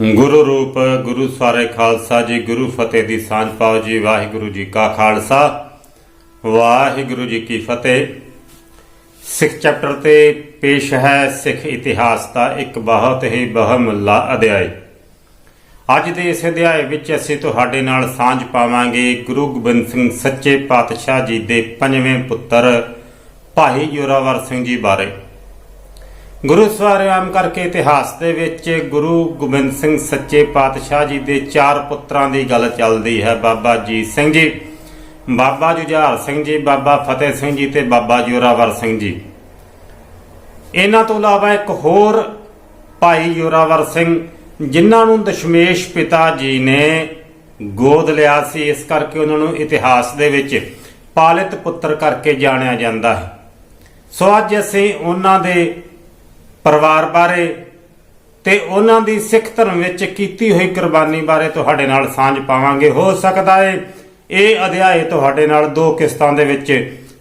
ਗੁਰੂ ਰੂਪ, ਗੁਰੂ ਸਾਰੇ ਖਾਲਸਾ ਜੀ, ਗੁਰੂ ਫਤਿਹ ਦੀ ਸਾਂਝ ਪਾਓ ਜੀ, ਵਾਹਿਗੁਰੂ ਜੀ ਕਾ ਖਾਲਸਾ। ਵਾਹਿਗੁਰੂ ਜੀ ਕੀ ਫਤਿਹ। ਸਿੱਖ ਚੈਪਟਰ ਤੇ ਪੇਸ਼ ਹੈ ਸਿੱਖ ਇਤਿਹਾਸ ਦਾ ਇੱਕ ਬਹੁਤ ਹੀ ਬਹੁਮੁੱਲਾ ਅਧਿਆਇ। ਅੱਜ ਦੇ ਇਸ ਅਧਿਆਇ ਵਿੱਚ ਅਸੀਂ ਤੁਹਾਡੇ ਨਾਲ ਸਾਂਝ ਪਾਵਾਂਗੇ ਗੁਰੂ ਗੋਬਿੰਦ ਸਿੰਘ ਸੱਚੇ ਪਾਤਸ਼ਾਹ ਜੀ ਦੇ ਪੰਜਵੇਂ ਪੁੱਤਰ ਭਾਈ ਜੋਰਾਵਰ ਸਿੰਘ ਜੀ ਬਾਰੇ। ਗੁਰੂ ਸਵਾਰੇ ਕਰਕੇ ਇਤਿਹਾਸ ਦੇ ਵਿੱਚ ਗੁਰੂ ਗੋਬਿੰਦ ਸਿੰਘ ਸੱਚੇ ਪਾਤਸ਼ਾਹ ਜੀ ਦੇ ਚਾਰ ਪੁੱਤਰਾਂ ਦੀ ਗੱਲ ਚੱਲਦੀ ਹੈ, ਬਾਬਾ ਜੀਤ ਸਿੰਘ ਜੀ, ਬਾਬਾ ਜੁਝਾਰ ਸਿੰਘ ਜੀ, ਬਾਬਾ ਫਤਿਹ ਸਿੰਘ ਜੀ ਤੇ ਬਾਬਾ ਜੋਰਾਵਰ ਸਿੰਘ ਜੀ। ਇਹਨਾਂ ਤੋਂ ਇਲਾਵਾ ਇੱਕ ਹੋਰ ਭਾਈ ਜੋਰਾਵਰ ਸਿੰਘ, ਜਿਨ੍ਹਾਂ ਨੂੰ ਦਸ਼ਮੇਸ਼ ਪਿਤਾ ਜੀ ਨੇ ਗੋਦ ਲਿਆ ਸੀ, ਇਸ ਕਰਕੇ ਉਹਨਾਂ ਨੂੰ ਇਤਿਹਾਸ ਦੇ ਵਿੱਚ ਪਾਲਿਤ ਪੁੱਤਰ ਕਰਕੇ ਜਾਣਿਆ ਜਾਂਦਾ ਹੈ। ਸੋ ਅੱਜ ਅਸੀਂ ਉਹਨਾਂ ਦੇ ਪਰਿਵਾਰ ਬਾਰੇ ਤੇ ਉਹਨਾਂ ਦੀ ਸਿੱਖ ਧਰਮ ਵਿੱਚ ਕੀਤੀ ਹੋਈ ਕੁਰਬਾਨੀ ਬਾਰੇ ਤੁਹਾਡੇ ਨਾਲ ਸਾਂਝ ਪਾਵਾਂਗੇ। ਹੋ ਸਕਦਾ ਹੈ ਇਹ ਅਧਿਆਏ ਤੁਹਾਡੇ ਨਾਲ ਦੋ ਕਿਸ਼ਤਾਂ ਦੇ ਵਿੱਚ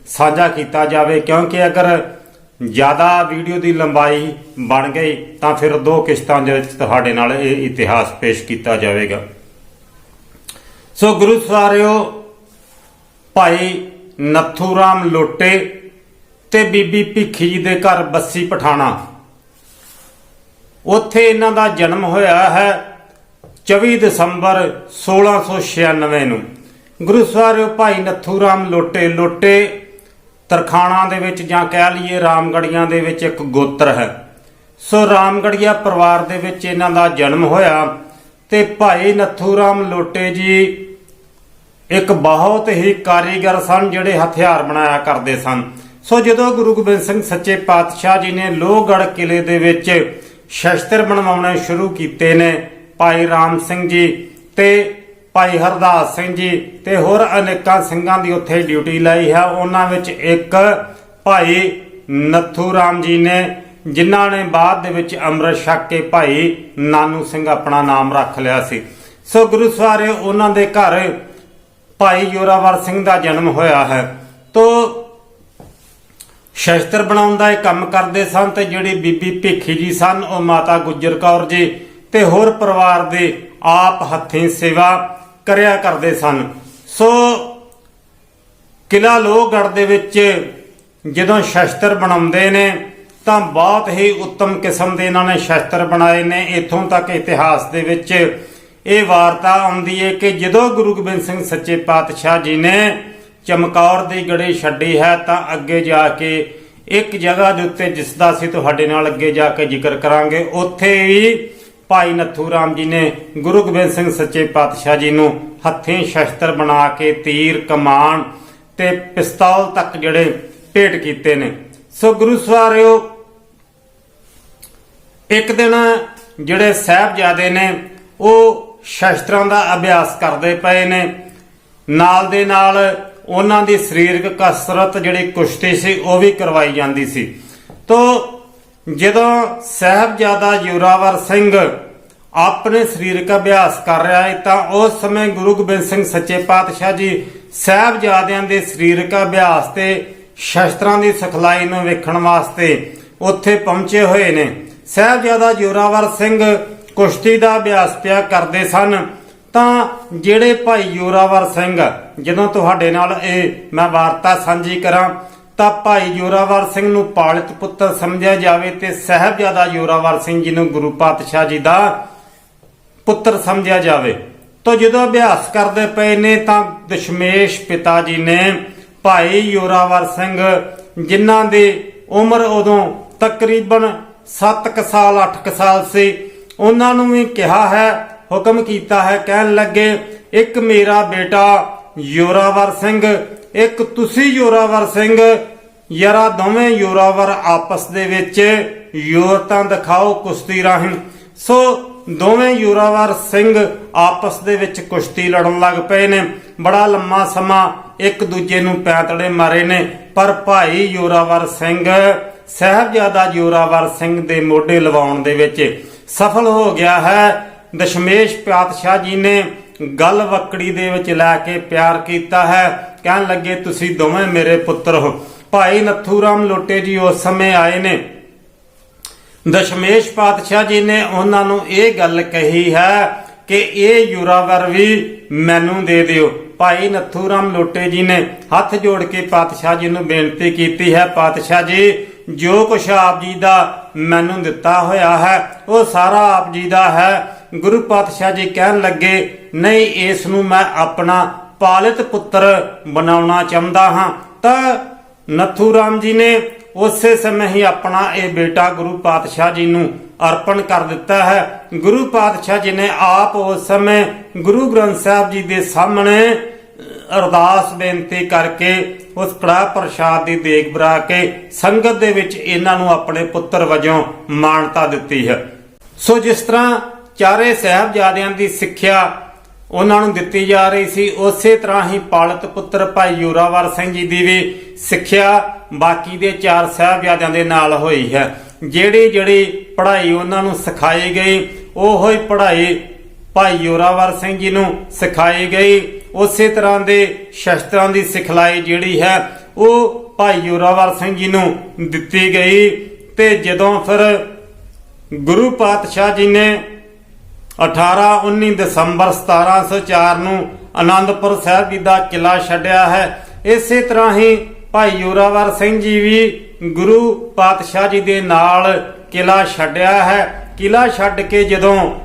ਸਾਂਝਾ ਕੀਤਾ ਜਾਵੇ, ਕਿਉਂਕਿ ਅਗਰ ਜ਼ਿਆਦਾ ਵੀਡੀਓ ਦੀ ਲੰਬਾਈ ਬਣ ਗਈ ਤਾਂ ਫਿਰ ਦੋ ਕਿਸ਼ਤਾਂ ਦੇ ਵਿੱਚ ਤੁਹਾਡੇ ਨਾਲ ਇਹ ਇਤਿਹਾਸ ਪੇਸ਼ ਕੀਤਾ ਜਾਵੇਗਾ। ਸੋ ਗੁਰੂ ਸਾਰਿਓ, ਭਾਈ ਨੱਥੂ ਰਾਮ ਲੋਟੇ ਤੇ ਬੀਬੀ ਭਿੱਖੀ ਜੀ ਦੇ ਘਰ ਬੱਸੀ ਪਠਾਣਾ। ਉੱਥੇ ਇਹਨਾਂ ਦਾ ਜਨਮ ਹੋਇਆ ਹੈ 24 ਦਸੰਬਰ 1696 ਨੂੰ। ਗੁਰੂ ਸਾਹਿਬ ਭਾਈ ਨੱਥੂ ਰਾਮ ਲੋਟੇ ਲੋਟੇ ਤਰਖਾਣਾ ਦੇ ਵਿੱਚ ਜਾਂ ਕਹਿ ਲਈਏ ਰਾਮਗੜੀਆਂ ਦੇ ਵਿੱਚ ਇੱਕ ਗੋਤਰ ਹੈ। ਸੋ ਰਾਮਗੜੀਆ ਪਰਿਵਾਰ ਦੇ ਵਿੱਚ ਇਹਨਾਂ ਦਾ ਜਨਮ ਹੋਇਆ ਤੇ ਭਾਈ ਨੱਥੂ ਰਾਮ ਲੋਟੇ ਜੀ ਇੱਕ ਬਹੁਤ ਹੀ ਕਾਰੀਗਰ ਸਨ ਜਿਹੜੇ ਹਥਿਆਰ ਬਣਾਇਆ ਕਰਦੇ ਸਨ। ਸੋ ਜਦੋਂ ਗੁਰੂ ਗੋਬਿੰਦ ਸਿੰਘ ਸੱਚੇ ਪਾਤਸ਼ਾਹ ਜੀ ਨੇ ਲੋਹਗੜ੍ਹ ਕਿਲੇ ਦੇ ਵਿੱਚ ਸ਼ਸਤਰ ਬਣਵਾਉਣੇ ਸ਼ੁਰੂ ਕੀਤੇ ਨੇ। ਭਾਈ ਰਾਮ ਸਿੰਘ ਜੀ ਤੇ ਭਾਈ ਹਰਦਾਸ ਸਿੰਘ ਜੀ ਤੇ ਹੋਰ ਅਨੇਕਾਂ ਸਿੰਘਾਂ ਦੀ ਉੱਥੇ ਡਿਊਟੀ ਲਈ ਹੈ। ਉਹਨਾਂ ਵਿੱਚ ਇੱਕ ਭਾਈ ਨੱਥੂ ਰਾਮ ਜੀ ਨੇ, ਜਿਨ੍ਹਾਂ ਨੇ ਬਾਅਦ ਦੇ ਵਿੱਚ ਅੰਮ੍ਰਿਤ ਛਕ ਕੇ ਭਾਈ ਨਾਨੂ ਸਿੰਘ ਆਪਣਾ ਨਾਮ ਰੱਖ ਲਿਆ ਸੀ। ਸੋ ਗੁਰੂ ਸਵਾਰੇ ਉਹਨਾਂ ਦੇ ਘਰ ਭਾਈ ਜੋਰਾਵਰ ਸਿੰਘ ਦਾ ਜਨਮ ਹੋਇਆ ਹੈ। ਤੋ ਸ਼ਸਤਰ ਬਣਾਉਣ ਦਾ ਇਹ ਕੰਮ ਕਰਦੇ ਸਨ ਤੇ ਜਿਹੜੀ ਬੀਬੀ ਭੇਖੀ ਜੀ ਸਨ, ਉਹ ਮਾਤਾ ਗੁੱਜਰ ਕੌਰ ਜੀ ਤੇ ਹੋਰ ਪਰਿਵਾਰ ਦੇ ਆਪ ਹੱਥੀਂ ਸੇਵਾ ਕਰਿਆ ਕਰਦੇ ਸਨ। ਸੋ ਕਿਲਾ ਲੋਹਗੜ੍ਹ ਦੇ ਵਿੱਚ ਜਦੋਂ ਸ਼ਸਤਰ ਬਣਾਉਂਦੇ ਨੇ, ਤਾਂ ਬਹੁਤ ਹੀ ਉੱਤਮ ਕਿਸਮ ਦੇ ਇਹਨਾਂ ਨੇ ਸ਼ਸਤਰ ਬਣਾਏ ਨੇ। ਇਥੋਂ ਤੱਕ ਇਤਿਹਾਸ ਦੇ ਵਿੱਚ ਇਹ ਵਾਰਤਾ ਆਉਂਦੀ ਹੈ ਕਿ ਜਦੋਂ ਗੁਰੂ ਗੋਬਿੰਦ ਸਿੰਘ ਸੱਚੇ ਪਾਤਸ਼ਾਹ ਜੀ ਨੇ ਚਮਕੌਰ ਦੀ ਗੜੀ ਛੱਡੀ ਹੈ ਤਾਂ ਅੱਗੇ ਜਾ ਕੇ ਇੱਕ ਜਗ੍ਹਾ ਦੇ ਉੱਤੇ ਜਿਸ ਦਾ ਅਸੀਂ ਤੁਹਾਡੇ ਨਾਲ ਅੱਗੇ ਜਾ ਕੇ ਜ਼ਿਕਰ ਕਰਾਂਗੇ, ਉੱਥੇ ਹੀ ਭਾਈ ਨੱਥੂ ਰਾਮ ਜੀ ਨੇ ਗੁਰੂ ਗੋਬਿੰਦ ਸਿੰਘ ਸੱਚੇ ਪਾਤਸ਼ਾਹ ਜੀ ਨੂੰ ਹੱਥੀਂ ਸ਼ਸਤਰ ਬਣਾ ਕੇ ਤੀਰ, ਕਮਾਨ ਤੇ ਪਿਸਤੌਲ ਤੱਕ ਜਿਹੜੇ ਭੇਟ ਕੀਤੇ ਨੇ। ਸੋ ਗੁਰੂ ਸਵਾਰਿਓ, ਇੱਕ ਦਿਨ ਜਿਹੜੇ ਸਾਹਿਬਜ਼ਾਦੇ ਨੇ ਉਹ ਸ਼ਸਤਰਾਂ ਦਾ ਅਭਿਆਸ ਕਰਦੇ ਪਏ ਨੇ। ਨਾਲ ਦੇ ਨਾਲ ਉਹਨਾਂ ਦੀ ਸਰੀਰਕ ਕਸਰਤ ਜਿਹੜੀ ਕੁਸ਼ਤੀ ਸੀ, ਉਹ ਵੀ ਕਰਵਾਈ ਜਾਂਦੀ ਸੀ। ਤੋ ਜਦੋਂ ਸਾਹਿਬਜ਼ਾਦਾ ਯੂਰਾਵਰ ਸਿੰਘ ਆਪਣੇ ਸਰੀਰਕ ਅਭਿਆਸ ਕਰ ਰਿਹਾ ਹੈ ਤਾਂ ਉਸ ਸਮੇਂ ਗੁਰੂ ਗੋਬਿੰਦ ਸਿੰਘ ਸੱਚੇ ਪਾਤਸ਼ਾਹ ਜੀ ਸਾਹਿਬਜ਼ਾਦਿਆਂ ਦੇ ਸਰੀਰਕ ਅਭਿਆਸ ਤੇ ਸ਼ਸਤਰਾਂ ਦੀ ਸਿਖਲਾਈ ਨੂੰ ਵੇਖਣ ਵਾਸਤੇ ਉੱਥੇ ਪਹੁੰਚੇ ਹੋਏ ਨੇ। ਸਾਹਿਬਜ਼ਾਦਾ ਜ਼ੋਰਾਵਰ ਸਿੰਘ ਕੁਸ਼ਤੀ ਦਾ ਅਭਿਆਸ ਪਿਆ ਕਰਦੇ ਸਨ। ਤਾਂ ਜਿਹੜੇ ਭਾਈ ਜੋਰਾਵਰ ਸਿੰਘ, ਜਦੋਂ ਤੁਹਾਡੇ ਨਾਲ ਇਹ ਮੈਂ ਵਾਰਤਾ ਸਾਂਝੀ ਕਰਾਂ, ਤਾਂ ਭਾਈ ਜੋਰਾਵਰ ਸਿੰਘ ਨੂੰ ਪਾਲਿਤ ਪੁੱਤਰ ਸਮਝਿਆ ਜਾਵੇ ਤੇ ਸਹਿਬਜ਼ਾਦਾ ਜੋਰਾਵਰ ਸਿੰਘ ਜੀ ਨੂੰ ਗੁਰੂ ਪਾਤਸ਼ਾਹ ਜੀ ਦਾ ਪੁੱਤਰ ਸਮਝਿਆ ਜਾਵੇ। ਤਾਂ ਜਦੋਂ ਅਭਿਆਸ ਕਰਦੇ ਪਏ ਨੇ ਤਾਂ ਦਸ਼ਮੇਸ਼ ਪਿਤਾ ਜੀ ਨੇ ਭਾਈ ਜੋਰਾਵਰ ਸਿੰਘ, ਜਿਨ੍ਹਾਂ ਦੀ ਉਮਰ ਉਦੋਂ ਤਕਰੀਬਨ 7 ਸਾਲ 8 ਸਾਲ ਸੀ, ਉਹਨਾਂ ਨੂੰ ਵੀ ਕਿਹਾ ਹੈ ਹੁਕਮ ਕੀਤਾ ਹੈ, ਕਹਿਣ ਲੱਗੇ, ਇੱਕ ਮੇਰਾ ਬੇਟਾ ਯੋਰਾਵਰ ਸਿੰਘ, ਇੱਕ ਤੁਸੀਂ ਯੋਰਾਵਰ ਸਿੰਘ, ਯਾਰਾ ਦੋਵੇਂ ਯੋਰਾਵਰ ਆਪਸ ਦੇ ਵਿੱਚ ਯੋਰਤਾਂ ਦਿਖਾਓ ਕੁਸ਼ਤੀ ਰਾਹੀਂ। ਸੋ ਦੋਵੇਂ ਯੋਰਾਵਰ ਸਿੰਘ ਆਪਸ ਦੇ ਵਿੱਚ ਕੁਸ਼ਤੀ ਲੜਨ ਲੱਗ ਪਏ ਨੇ। ਬੜਾ ਲੰਮਾ ਸਮਾਂ ਇੱਕ ਦੂਜੇ ਨੂੰ ਪੈਂਤੜੇ ਮਾਰੇ ਨੇ। ਪਰ ਭਾਈ ਯੋਰਾਵਰ ਸਿੰਘ, ਸਹਿਬਜ਼ਾਦਾ ਯੋਰਾਵਰ ਸਿੰਘ ਦੇ ਮੋਢੇ ਲਵਾਉਣ ਦੇ ਵਿੱਚ ਸਫਲ ਹੋ ਗਿਆ ਹੈ। ਦਸ਼ਮੇਸ਼ ਪਾਤਸ਼ਾਹ ਜੀ ਨੇ ਗੱਲ ਵਕੜੀ ਦੇ ਵਿੱਚ ਲੈ ਕੇ ਪਿਆਰ ਕੀਤਾ ਹੈ। ਕਹਿਣ ਲੱਗੇ, ਤੁਸੀਂ ਦੋਵੇਂ ਮੇਰੇ ਪੁੱਤਰ ਹੋ। ਭਾਈ ਨੱਥੂ ਰਾਮ ਲੋਟੇ ਜੀ ਉਸ ਸਮੇਂ ਆਏ ਨੇ। ਦਸ਼ਮੇਸ਼ ਪਾਤਸ਼ਾਹ ਜੀ ਨੇ ਉਹਨਾਂ ਨੂੰ ਇਹ ਗੱਲ ਕਹੀ ਹੈ ਕਿ ਇਹ ਯੂਰਾਵਰ ਵੀ ਮੈਨੂੰ ਦੇ ਦਿਓ। ਭਾਈ ਨੱਥੂ ਰਾਮ ਲੋਟੇ ਜੀ ਨੇ ਹੱਥ ਜੋੜ ਕੇ ਪਾਤਸ਼ਾਹ ਜੀ ਨੂੰ ਬੇਨਤੀ ਕੀਤੀ ਹੈ, ਪਾਤਸ਼ਾਹ ਜੀ, ਜੋ ਕੁਛ ਆਪ ਜੀ ਦਾ ਮੈਨੂੰ ਦਿੱਤਾ ਹੋਇਆ ਹੈ, ਉਹ ਸਾਰਾ ਆਪ ਜੀ ਦਾ ਹੈ। ਗੁਰੂ ਪਾਤਸ਼ਾਹ ਜੀ ਕਹਿਣ ਲੱਗੇ, ਨਹੀਂ, ਇਸ ਨੂੰ ਮੈਂ ਆਪਣਾ ਪਾਲਿਤ ਪੁੱਤਰ ਬਣਾਉਣਾ ਚਾਹੁੰਦਾ ਹਾਂ। ਤਾਂ ਨੱਥੂ ਰਾਮ ਜੀ ਨੇ ਉਸੇ ਸਮੇਂ ਹੀ ਆਪਣਾ ਇਹ ਬੇਟਾ ਗੁਰੂ ਪਾਤਸ਼ਾਹ ਜੀ ਨੂੰ ਅਰਪਣ ਕਰ ਦਿੱਤਾ ਹੈ। ਗੁਰੂ ਪਾਤਸ਼ਾਹ ਜੀ ਨੇ ਆਪ ਉਸ ਸਮੇਂ ਗੁਰੂ ਗ੍ਰੰਥ ਸਾਹਿਬ ਜੀ ਦੇ ਸਾਹਮਣੇ ਅਰਦਾਸ ਬੇਨਤੀ ਕਰਕੇ ਉਸ ਕੜਾ ਪ੍ਰਸ਼ਾਦ ਦੀ ਦੇਗ ਬਰਾ ਕੇ ਸੰਗਤ ਦੇ ਵਿੱਚ ਇਹਨਾਂ ਨੂੰ ਆਪਣੇ ਪੁੱਤਰ ਵਜੋਂ ਮਾਨਤਾ ਦਿੱਤੀ ਹੈ। ਸੋ ਜਿਸ ਤਰ੍ਹਾਂ ਚਾਰੇ ਸਾਹਿਬਜ਼ਾਦਿਆਂ ਦੀ ਸਿੱਖਿਆ ਉਹਨਾਂ ਨੂੰ ਦਿੱਤੀ ਜਾ ਰਹੀ ਸੀ। ਉਸੇ ਤਰ੍ਹਾਂ ਹੀ ਪਾਲਤ ਪੁੱਤਰ ਭਾਈ ਯੋਰਾਵਰ ਸਿੰਘ ਜੀ ਦੀ ਵੀ ਸਿੱਖਿਆ ਬਾਕੀ ਦੇ ਚਾਰ ਸਾਹਿਬਜ਼ਾਦਿਆਂ ਦੇ ਨਾਲ ਹੋਈ ਹੈ। ਜਿਹੜੀ ਜਿਹੜੀ ਪੜ੍ਹਾਈ ਉਹਨਾਂ ਨੂੰ ਸਿਖਾਈ ਗਈ, ਉਹੋ ਹੀ ਪੜ੍ਹਾਈ ਭਾਈ ਯੋਰਾਵਰ ਸਿੰਘ ਜੀ ਨੂੰ ਸਿਖਾਈ ਗਈ। ਉਸੇ ਤਰ੍ਹਾਂ ਦੇ ਸ਼ਸਤਰਾਂ ਦੀ ਸਿਖਲਾਈ ਜਿਹੜੀ ਹੈ, ਉਹ ਭਾਈ ਯੋਰਾਵਰ ਸਿੰਘ ਜੀ ਨੂੰ ਦਿੱਤੀ ਗਈ ਤੇ ਜਦੋਂ ਫਿਰ ਗੁਰੂ ਪਾਤਸ਼ਾਹ ਜੀ ਨੇ 18 19 ਦਸੰਬਰ 1704 ਨੂੰ ਆਨੰਦਪੁਰ ਸਾਹਿਬ ਜੀ ਦਾ ਕਿਲਾ ਛੱਡਿਆ ਹੈ। ਇਸੇ ਤਰ੍ਹਾਂ ਹੀ ਭਾਈ ਯੋਰਾਵਰ ਸਿੰਘ ਜੀ ਵੀ ਗੁਰੂ ਪਾਤਸ਼ਾਹ ਜੀ ਦੇ ਨਾਲ ਕਿਲਾ ਛੱਡਿਆ ਹੈ। ਕਿਲਾ ਛੱਡ ਕੇ ਜਦੋਂ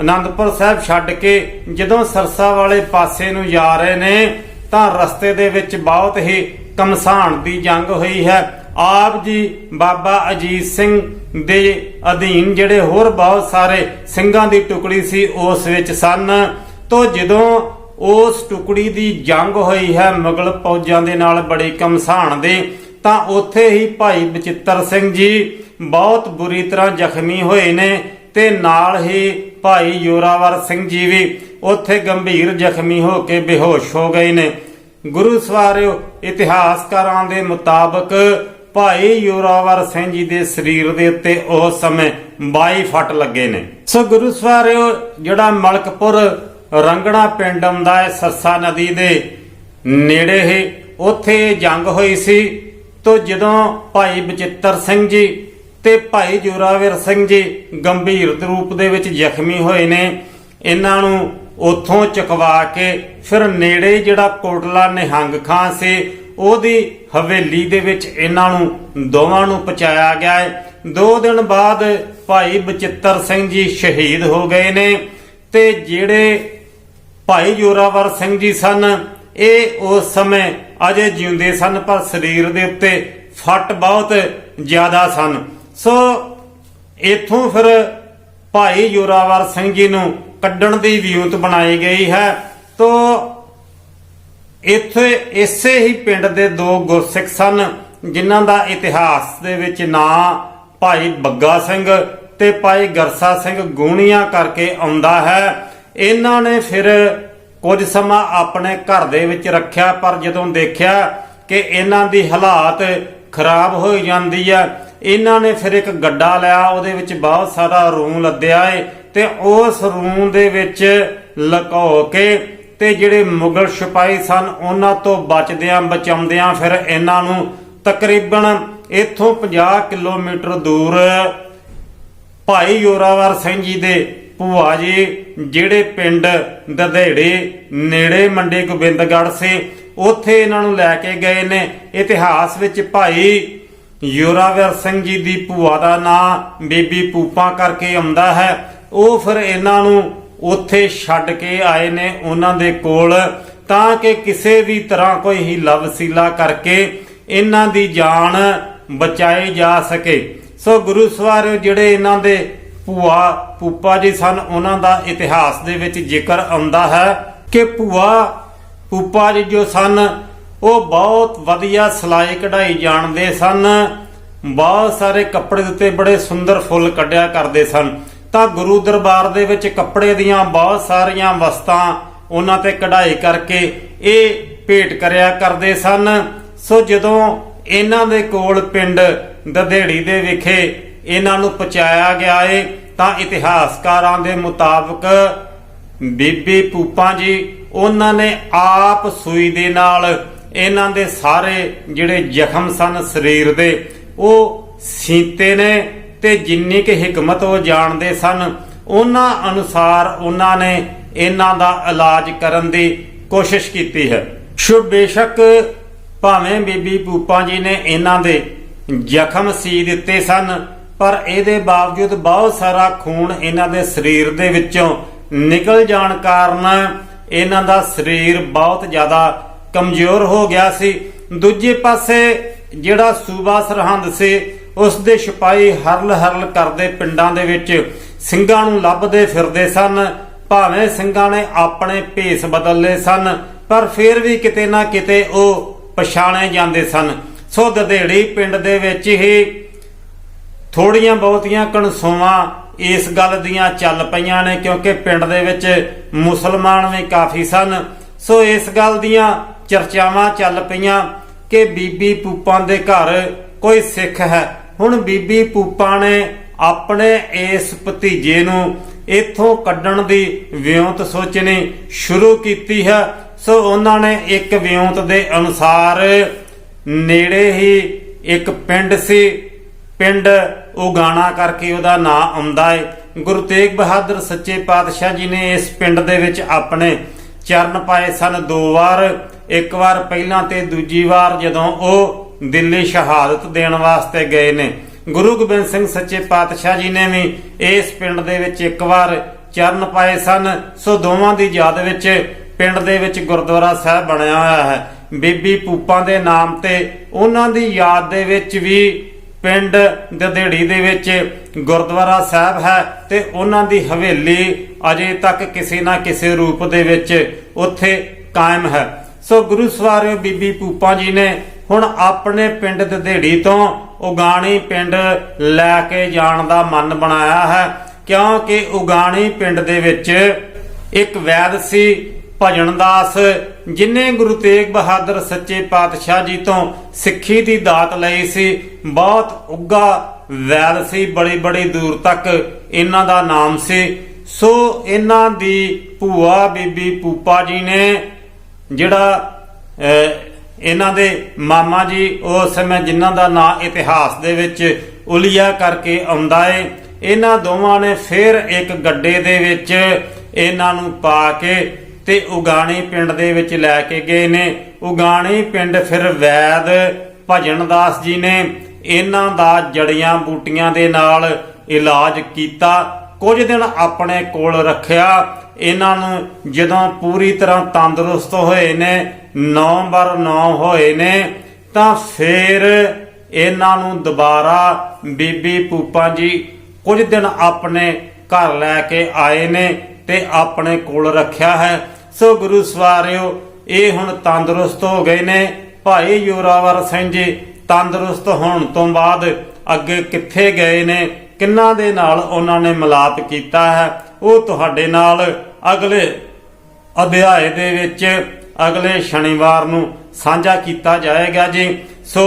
ਆਨੰਦਪੁਰ ਸਾਹਿਬ ਛੱਡ ਕੇ ਜਦੋਂ ਸਰਸਾ ਵਾਲੇ ਪਾਸੇ ਨੂੰ ਜਾ ਰਹੇ ਨੇ, ਤਾਂ ਰਸਤੇ ਦੇ ਵਿੱਚ ਬਹੁਤ ਹੀ ਕਮਸਾਨ ਦੀ ਜੰਗ ਹੋਈ ਹੈ। ਆਪ ਜੀ ਬਾਬਾ ਅਜੀਤ ਸਿੰਘ ਦੇ ਅਧੀਨ ਜਿਹੜੇ ਹੋਰ ਬਹੁਤ ਸਾਰੇ ਸਿੰਘਾਂ ਦੀ ਟੁਕੜੀ ਸੀ, ਉਸ ਵਿੱਚ ਸਨ। ਤੋਂ ਜਦੋਂ ਉਸ ਟੁਕੜੀ ਦੀ ਜੰਗ ਹੋਈ ਹੈ, ਮੁਗਲ ਫੌਜਾਂ ਦੇ ਨਾਲ ਬੜੀ ਕਮਸਾਨ ਦੇ, ਤਾਂ ਉੱਥੇ ਹੀ ਭਾਈ ਬਚਿੱਤਰ ਸਿੰਘ ਜੀ ਬਹੁਤ ਬੁਰੀ ਤਰ੍ਹਾਂ ਜ਼ਖਮੀ ਹੋਏ ਨੇ ਤੇ ਨਾਲ ਹੀ ਭਾਈ ਯੋਰਾਵਰ ਸਿੰਘ ਜੀ ਵੀ ਉੱਥੇ ਗੰਭੀਰ ਜ਼ਖਮੀ ਹੋ ਕੇ ਬੇਹੋਸ਼ ਹੋ ਗਏ ਨੇ। ਗੁਰੂ ਸਵਾਰਿਓ, ਇਤਿਹਾਸਕਾਰਾਂ ਦੇ ਮੁਤਾਬਕ ਭਾਈ ਯੋਰਾਵਰ ਸਿੰਘ ਜੀ ਦੇ ਸਰੀਰ ਦੇ ਉੱਤੇ ਉਸ ਸਮੇਂ 22 ਫੱਟ ਲੱਗੇ ਨੇ। ਸੋ ਗੁਰੂ ਸਵਾਰਿਓ, ਜਿਹੜਾ ਮਲਕਪੁਰ ਰੰਗਣਾ ਪਿੰਡ ਆਉਂਦਾ ਹੈ, ਸੱਸਾ ਨਦੀ ਦੇ ਨੇੜੇ ਹੀ, ਉੱਥੇ ਜੰਗ ਹੋਈ ਸੀ। ਤੋ ਜਦੋਂ ਭਾਈ ਬਚਿੱਤਰ ਸਿੰਘ ਜੀ ਤੇ ਭਾਈ ਜੋਰਾਵਰ ਸਿੰਘ ਜੀ ਗੰਭੀਰ ਰੂਪ ਦੇ ਵਿੱਚ ਜ਼ਖਮੀ ਹੋਏ ਨੇ, ਇਹਨਾਂ ਨੂੰ ਉਥੋਂ ਚੁਕਵਾ ਕੇ ਫਿਰ ਨੇੜੇ ਜਿਹੜਾ ਕੋਟਲਾ ਨਿਹੰਗ ਖਾਂ ਸੀ ਉਹਦੀ ਹਵੇਲੀ ਦੇ ਵਿੱਚ ਇਹਨਾਂ ਨੂੰ, ਦੋਵਾਂ ਨੂੰ ਪਹੁੰਚਾਇਆ ਗਿਆ ਹੈ। ਦੋ ਦਿਨ ਬਾਅਦ ਭਾਈ ਬਚਿੱਤਰ ਸਿੰਘ ਜੀ ਸ਼ਹੀਦ ਹੋ ਗਏ ਨੇ ਤੇ ਜਿਹੜੇ ਭਾਈ ਜੋਰਾਵਰ ਸਿੰਘ ਜੀ ਸਨ, ਇਹ ਉਸ ਸਮੇਂ ਅਜੇ ਜਿਉਂਦੇ ਸਨ, ਪਰ ਸਰੀਰ ਦੇ ਉੱਤੇ ਫੱਟ ਬਹੁਤ ਜ਼ਿਆਦਾ ਸਨ। ਸੋ ਇਥੋਂ ਫਿਰ ਭਾਈ ਜੋਰਾਵਰ ਸਿੰਘ ਜੀ ਨੂੰ ਕੱਢਣ ਦੀ ਵਿਉਂਤ ਬਣਾਈ ਗਈ ਹੈ। ਤੋ ਇੱਥੇ ਇਸੇ ਹੀ ਪਿੰਡ ਦੇ ਦੋ ਗੁਰਸਿੱਖ ਸਨ, ਜਿਨ੍ਹਾਂ ਦਾ ਇਤਿਹਾਸ ਦੇ ਵਿੱਚ ਨਾਂ ਭਾਈ ਬੱਗਾ ਸਿੰਘ ਤੇ ਭਾਈ ਗਰਸਾ ਸਿੰਘ ਗੂਣੀਆਂ ਕਰਕੇ ਆਉਂਦਾ ਹੈ। ਇਹਨਾਂ ਨੇ ਫਿਰ ਕੁਝ ਸਮਾਂ ਆਪਣੇ ਘਰ ਦੇ ਵਿੱਚ ਰੱਖਿਆ, ਪਰ ਜਦੋਂ ਦੇਖਿਆ ਕਿ ਇਹਨਾਂ ਦੀ ਹਾਲਾਤ ਖਰਾਬ ਹੋ ਜਾਂਦੀ ਹੈ, ਇਹਨਾਂ ਨੇ ਫਿਰ ਇੱਕ ਗੱਡਾ ਲਿਆ, ਉਹਦੇ ਵਿੱਚ ਬਹੁਤ ਸਾਰਾ ਰੂੰ ਲੱਦਿਆ ਏ ਤੇ ਉਸ ਰੂੰ ਦੇ ਵਿੱਚ ਲੁਕੋ ਕੇ ਤੇ ਜਿਹੜੇ ਮੁਗਲ ਸਿਪਾਹੀ ਸਨ, ਉਹਨਾਂ ਤੋਂ ਬਚਦਿਆਂ ਬਚਾਉਂਦਿਆਂ ਫਿਰ ਇਹਨਾਂ ਨੂੰ ਤਕਰੀਬਨ ਇੱਥੋਂ 50 ਕਿਲੋਮੀਟਰ ਦੂਰ ਭਾਈ ਯੋਰਾਵਰ ਸਿੰਘ ਜੀ ਦੇ ਭੂਆ ਜੀ, ਜਿਹੜੇ ਪਿੰਡ ਦਧੇੜੇ ਨੇੜੇ ਮੰਡੀ ਗੋਬਿੰਦਗੜ੍ਹ ਸੀ, ਉੱਥੇ ਇਹਨਾਂ ਨੂੰ ਲੈ ਕੇ ਗਏ ਨੇ। ਇਤਿਹਾਸ ਵਿੱਚ ਭਾਈ ਯੋਰਾਵਰ ਸਿੰਘ ਜੀ ਦੀ ਭੂਆ ਦਾ ਨਾਂ ਬੀਬੀ ਪੂਪਾ ਕਰਕੇ ਆਉਂਦਾ ਹੈ। ਉਹ ਫਿਰ ਇਹਨਾਂ ਨੂੰ ਉੱਥੇ ਛੱਡ ਕੇ ਆਏ ਨੇ ਉਹਨਾਂ ਦੇ ਕੋਲ, ਤਾਂ ਕਿ ਕਿਸੇ ਵੀ ਤਰ੍ਹਾਂ ਕੋਈ ਹੀਲਾ ਵਸੀਲਾ ਕਰਕੇ ਇਹਨਾਂ ਦੀ ਜਾਨ ਬਚਾਈ ਜਾ ਸਕੇ। ਸੋ ਗੁਰੂ ਸਵਾਰਿਓ, ਜਿਹੜੇ ਇਹਨਾਂ ਦੇ ਭੂਆ, ਪੂਪਾ ਜੀ ਸਨ, ਉਹਨਾਂ ਦਾ ਇਤਿਹਾਸ ਦੇ ਵਿੱਚ ਜ਼ਿਕਰ ਆਉਂਦਾ ਹੈ ਕਿ ਭੂਆ, ਪੂਪਾ ਜੀ ਜੋ ਸਨ, ਉਹ ਬਹੁਤ ਵਧੀਆ ਸਿਲਾਈ ਕਢਾਈ ਜਾਣਦੇ ਸਨ। ਬਹੁਤ ਸਾਰੇ ਕੱਪੜੇ ਦੇ ਉੱਤੇ ਬੜੇ ਸੁੰਦਰ ਫੁੱਲ ਕੱਢਿਆ ਕਰਦੇ ਸਨ। ਤਾਂ ਗੁਰੂ ਦਰਬਾਰ ਦੇ ਵਿੱਚ ਕੱਪੜੇ ਦੀਆਂ ਬਹੁਤ ਸਾਰੀਆਂ ਵਸਤਾਂ ਉਹਨਾਂ ਤੇ ਕਢਾਈ ਕਰਕੇ ਇਹ ਭੇਟ ਕਰਿਆ ਕਰਦੇ ਸਨ। ਸੋ ਜਦੋਂ ਇਹਨਾਂ ਦੇ ਕੋਲ ਪਿੰਡ ਦਧੇੜੀ ਦੇ ਵਿਖੇ ਇਹਨਾਂ ਨੂੰ ਪਹੁੰਚਾਇਆ ਗਿਆ ਏ, ਤਾਂ ਇਤਿਹਾਸਕਾਰਾਂ ਦੇ ਮੁਤਾਬਕ ਬੀਬੀ ਪੂਪਾ ਜੀ, ਉਹਨਾਂ ਨੇ ਆਪ ਸੂਈ ਦੇ ਨਾਲ ਇਹਨਾਂ ਦੇ ਸਾਰੇ ਜਿਹੜੇ ਜ਼ਖਮ ਸਨ ਸਰੀਰ ਦੇ, ਉਹ ਸੀਤੇ ਨੇ ਤੇ ਜਿੰਨੀ ਕਿ ਹਕਮਤ ਉਹ ਜਾਣਦੇ ਸਨ, ਉਹਨਾਂ ਅਨੁਸਾਰ ਉਹਨਾਂ ਨੇ ਇਹਨਾਂ ਦਾ ਇਲਾਜ ਕਰਨ ਦੀ ਕੋਸ਼ਿਸ਼ ਕੀਤੀ ਹੈ। ਸ਼ੁਭ ਬੇਸ਼ੱਕ ਭਾਵੇਂ ਬੀਬੀ ਪੂਪਾ ਜੀ ਨੇ ਇਹਨਾਂ ਦੇ ਜ਼ਖਮ ਸੀ ਦਿੱਤੇ ਸਨ, ਪਰ ਇਹਦੇ ਬਾਵਜੂਦ ਬਹੁਤ ਸਾਰਾ ਖੂਨ ਇਹਨਾਂ ਦੇ ਸਰੀਰ ਦੇ ਵਿੱਚੋਂ ਨਿਕਲ ਜਾਣ ਕਾਰਨ ਇਹਨਾਂ ਦਾ ਸਰੀਰ ਬਹੁਤ ਜ਼ਿਆਦਾ ਕਮਜ਼ੋਰ ਹੋ ਗਿਆ ਸੀ। ਦੂਜੇ ਪਾਸੇ ਜਿਹੜਾ ਸੂਬਾ ਸਰਹੰਦ ਸੀ ਉਸ ਦੇ ਸਿਪਾਹੀ ਹਰਲ ਹਰਲ ਕਰਦੇ ਪਿੰਡਾਂ ਦੇ ਵਿੱਚ ਸਿੰਘਾਂ ਨੂੰ ਲੱਭਦੇ ਫਿਰਦੇ ਸਨ। ਭਾਵੇਂ ਸਿੰਘਾਂ ਨੇ ਆਪਣੇ ਭੇਸ ਬਦਲ ਲਏ ਸਨ, ਪਰ ਫਿਰ ਵੀ ਕਿਤੇ ਨਾ ਕਿਤੇ ਉਹ ਪਛਾਣੇ ਜਾਂਦੇ ਸਨ। ਸੋ ਗਧੇੜੀ ਪਿੰਡ ਦੇ ਵਿੱਚ ਹੀ ਥੋੜੀਆਂ ਬਹੁਤੀਆਂ ਕਣਸੋਵਾਂ ਇਸ ਗੱਲ ਦੀਆਂ ਚੱਲ ਪਈਆਂ ਨੇ, ਕਿਉਂਕਿ ਪਿੰਡ ਦੇ ਵਿੱਚ ਮੁਸਲਮਾਨ ਵੀ ਕਾਫੀ ਸਨ। ਸੋ ਇਸ ਗੱਲ ਦੀਆਂ ਚਰਚਾਵਾਂ ਚੱਲ ਪਈਆਂ ਕਿ ਬੀਬੀ ਪੂਪਾਂ ਦੇ ਘਰ ਕੋਈ ਸਿੱਖ ਹੈ। ਹੁਣ ਬੀਬੀ ਪੂਪਾ ਨੇ ਆਪਣੇ ਇਸ ਭਤੀਜੇ ਨੂੰ ਇੱਥੋਂ ਕੱਢਣ ਦੀ ਵਿਉਂਤ ਸੋਚਣੀ ਸ਼ੁਰੂ ਕੀਤੀ ਹੈ। ਸੋ ਉਹਨਾਂ ਨੇ ਇੱਕ ਵਿਉਂਤ ਦੇ ਅਨੁਸਾਰ ਨੇੜੇ ਹੀ ਇੱਕ ਪਿੰਡ ਸੀ। ਪਿੰਡ ਉਗਾਣਾ ਕਰਕੇ ਉਹਦਾ ਨਾਂ ਆਉਂਦਾ ਹੈ ਗੁਰੂ ਤੇਗ ਬਹਾਦਰ ਸੱਚੇ ਪਾਤਸ਼ਾਹ ਜੀ ਨੇ ਇਸ ਪਿੰਡ ਦੇ ਵਿੱਚ ਆਪਣੇ ਚਰਨ ਪਾਏ ਸਨ। ਦੋ ਵਾਰ, ਇੱਕ ਵਾਰ ਪਹਿਲਾਂ ਤੇ ਦੂਜੀ ਵਾਰ ਜਦੋਂ ਉਹ ਦਿੱਲੀ ਸ਼ਹਾਦਤ ਦੇਣ ਵਾਸਤੇ ਗਏ ਨੇ। ਗੁਰੂ ਗੋਬਿੰਦ ਸਿੰਘ ਸੱਚੇ ਪਾਤਸ਼ਾਹ ਜੀ ਨੇ ਵੀ ਇਸ ਪਿੰਡ ਦੇ ਵਿੱਚ ਇੱਕ ਵਾਰ ਚਰਨ ਪਾਏ ਸਨ। ਸੋ ਦੋਵਾਂ ਦੀ ਯਾਦ ਵਿੱਚ ਪਿੰਡ ਦੇ ਵਿੱਚ ਗੁਰਦੁਆਰਾ ਸਾਹਿਬ ਬਣਿਆ ਹੋਇਆ ਹੈ। ਬੀਬੀ ਪੂਪਾਂ ਦੇ ਨਾਮ ਤੇ ਉਹਨਾਂ ਦੀ ਯਾਦ ਦੇ ਵਿੱਚ ਵੀ ਪਿੰਡ ਦਦੇੜੀ ਦੇ ਵਿੱਚ ਗੁਰਦੁਆਰਾ ਸਾਹਿਬ ਹੈ ਤੇ ਉਹਨਾਂ ਦੀ ਹਵੇਲੀ ਅਜੇ ਤੱਕ ਕਿਸੇ ਨਾ ਕਿਸੇ ਰੂਪ ਦੇ ਵਿੱਚ ਉੱਥੇ ਕਾਇਮ ਹੈ। ਸੋ ਗੁਰੂ ਸਵਾਰਿਓ ਬੀਬੀ ਪੂਪਾ ਜੀ ਨੇ ਹੁਣ ਆਪਣੇ ਪਿੰਡ ਦਧੇੜੀ ਤੋਂ ਉਗਾਣੀ ਪਿੰਡ ਲੈ ਕੇ ਜਾਣ ਦਾ ਮਨ ਬਣਾਇਆ ਹੈ ਕਿਉਂਕਿ ਉਗਾਣੀ ਪਿੰਡ ਦੇ ਵਿੱਚ ਇੱਕ ਵੈਦ ਸੀ ਭਜਨ ਦਾਸ ਜਿਨੇ ਗੁਰੂ ਤੇਗ ਬਹਾਦਰ ਸੱਚੇ ਪਾਤਸ਼ਾਹ ਜੀ ਤੋਂ ਸਿੱਖੀ ਦੀ ਦਾਤ ਲਈ ਸੀ। ਬਹੁਤ ਉੱਗਾ ਵੈਦ ਸੀ ਬੜੀ ਬੜੀ ਦੂਰ ਤੱਕ ਇਹਨਾਂ ਦਾ ਨਾਮ ਸੀ। ਸੋ ਇਹਨਾਂ ਦੀ ਭੂਆ ਬੀਬੀ ਪੂਪਾ ਜੀ ਨੇ ਜਿਹੜਾ ਅਹ, ਇਹਨਾਂ ਦੇ ਮਾਮਾ ਜੀ ਉਸ ਸਮੇਂ ਜਿਨ੍ਹਾਂ ਦਾ ਨਾਂ ਇਤਿਹਾਸ ਦੇ ਵਿੱਚ ਉਲੀਆ ਕਰਕੇ ਆਉਂਦਾ ਏ, ਇਹਨਾਂ ਦੋਵਾਂ ਨੇ ਫਿਰ ਇੱਕ ਗੱਡੇ ਦੇ ਵਿੱਚ ਇਹਨਾਂ ਨੂੰ ਪਾ ਕੇ ਤੇ ਉਗਾਣੀ ਪਿੰਡ ਦੇ ਵਿੱਚ ਲੈ ਕੇ ਗਏ ਨੇ। ਉਗਾਣੀ ਪਿੰਡ ਫਿਰ ਵੈਦ ਭਜਨ ਦਾਸ ਜੀ ਨੇ ਇਹਨਾਂ ਦਾ ਜੜੀਆਂ ਬੂਟੀਆਂ ਦੇ ਨਾਲ ਇਲਾਜ ਕੀਤਾ। ਕੁਝ ਦਿਨ ਆਪਣੇ ਕੋਲ ਰੱਖਿਆ। ਇਹਨਾਂ ਨੂੰ ਜਦੋਂ ਪੂਰੀ ਤਰ੍ਹਾਂ ਤੰਦਰੁਸਤ ਹੋਏ ਨੇ ਨਵੰਬਰ 9 ਹੋਏ ਨੇ, ਤਾਂ ਫਿਰ ਇਹਨਾਂ ਨੂੰ ਦੁਬਾਰਾ ਬੀਬੀ ਪੂਪਾ ਜੀ ਕੁਝ ਦਿਨ ਆਪਣੇ ਘਰ ਲੈ ਕੇ ਆਏ ਨੇ ਤੇ ਆਪਣੇ ਕੋਲ ਰੱਖਿਆ ਹੈ। ਸੋ ਗੁਰੂ ਸਵਾਰਿਓ, ਇਹ ਹੁਣ ਤੰਦਰੁਸਤ ਹੋ ਗਏ ਨੇ। ਭਾਈ ਜੋਰਾਵਰ ਸਿੰਘ ਜੀ, ਤੰਦਰੁਸਤ ਹੋਣ ਤੋਂ ਬਾਅਦ ਅੱਗੇ ਕਿੱਥੇ ਗਏ ਨੇ? ਕਿੰਨਾ ਦੇ ਨਾਲ ਉਹਨਾਂ ਨੇ ਮਿਲਾਪ ਕੀਤਾ ਹੈ? ਉਹ ਤੁਹਾਡੇ ਨਾਲ ਅਗਲੇ ਅਧਿਆਏ ਦੇ ਵਿੱਚ ਅਗਲੇ ਸ਼ਨੀਵਾਰ ਨੂੰ ਸਾਂਝਾ ਕੀਤਾ ਜਾਏਗਾ ਜੀ। ਸੋ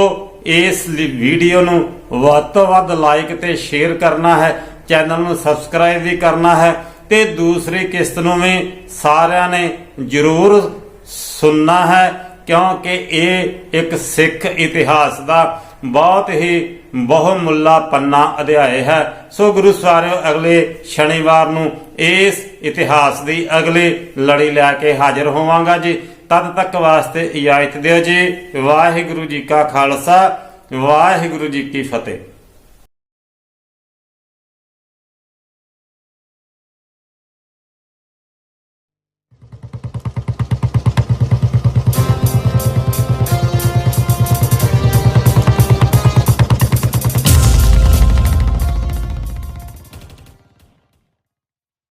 ਇਸ ਵੀਡੀਓ ਨੂੰ ਵੱਧ ਤੋਂ ਵੱਧ ਲਾਈਕ ਤੇ ਸ਼ੇਅਰ ਕਰਨਾ ਹੈ ਚੈਨਲ ਨੂੰ ਸਬਸਕ੍ਰਾਈਬ ਵੀ ਕਰਨਾ ਹੈ ਤੇ ਦੂਸਰੀ ਕਿਸ਼ਤ ਨੂੰ ਵੀ ਸਾਰਿਆਂ ਨੇ ਜ਼ਰੂਰ ਸੁਣਨਾ ਹੈ, ਕਿਉਂਕਿ ਇਹ ਇੱਕ ਸਿੱਖ ਇਤਿਹਾਸ ਦਾ ਬਹੁਤ ਹੀ ਬਹੁਮੁੱਲਾ ਪੰਨਾ ਅਧਿਆਇ ਹੈ। ਸੋ ਗੁਰੂ ਸਵਾਰਿਓ ਅਗਲੇ ਸ਼ਨੀਵਾਰ ਨੂੰ ਇਸ ਇਤਿਹਾਸ ਦੀ ਅਗਲੀ ਲੜੀ ਲੈ ਕੇ ਹਾਜ਼ਰ ਹੋਵਾਂਗਾ ਜੀ। ਤਦ ਤੱਕ ਵਾਸਤੇ ਇਜਾਜ਼ਤ ਦਿਓ ਜੀ। ਵਾਹਿਗੁਰੂ ਜੀ ਕਾ ਖਾਲਸਾ, ਵਾਹਿਗੁਰੂ ਜੀ ਕੀ ਫਤਿਹ।